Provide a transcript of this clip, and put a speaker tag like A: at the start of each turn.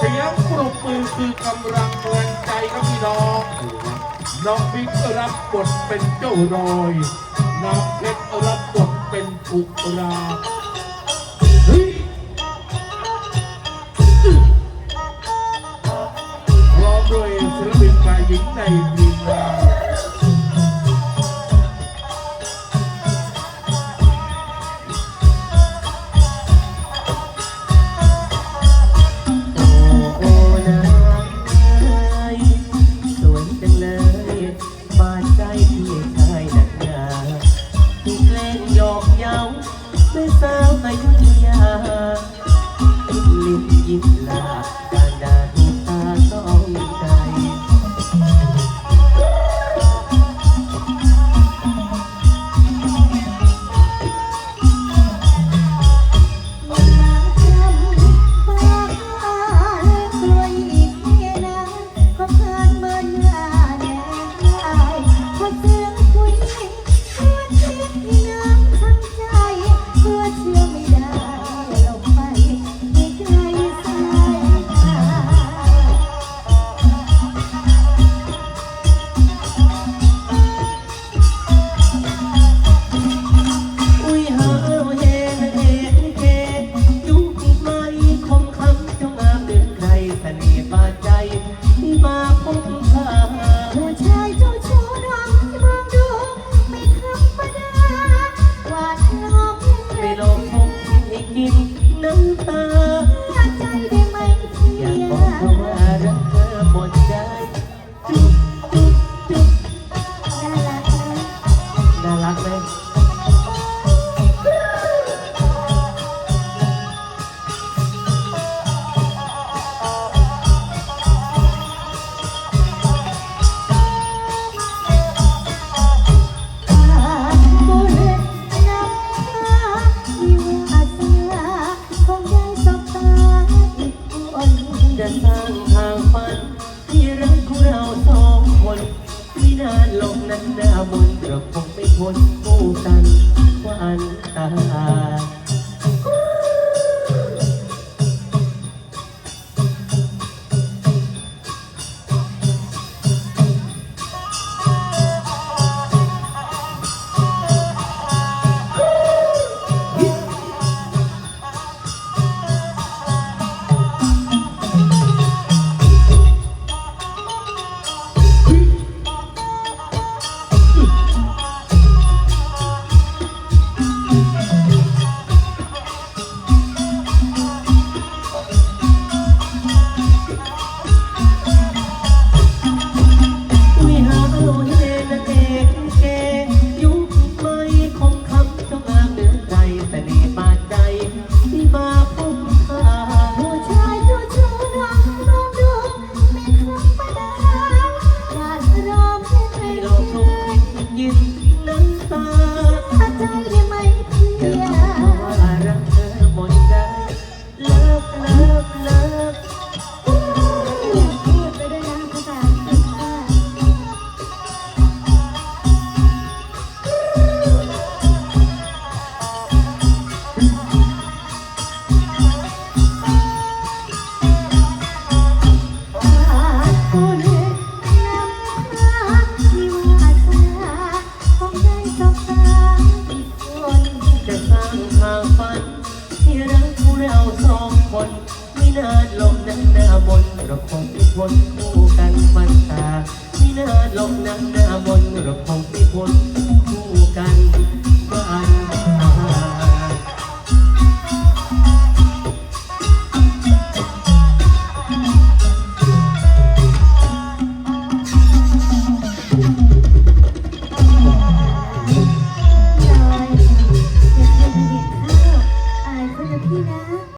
A: เสียงปรบมือคือกำลังแรงใจครับพี่น้อง น้องบิ๊กรับบทเป็นเจ้ารอย น้องเพชรรับบทเป็นถูกราพร้อมด้วยศิลปินชายหญิงในทีนา
B: ลิบยิบลา ดินน้ำตาันหน้า
C: มน
B: ต์
C: เกื
B: อบ
C: คงไม่
B: พ้นผู้ตันวันตา Thank you. น่าห
C: ล
B: บ
C: นั้น
B: หน้ามนเราคงไม่พ้นคู่กันมันตาไม่น่าหลบนั้นหน้ามนเราคงไม่พ้น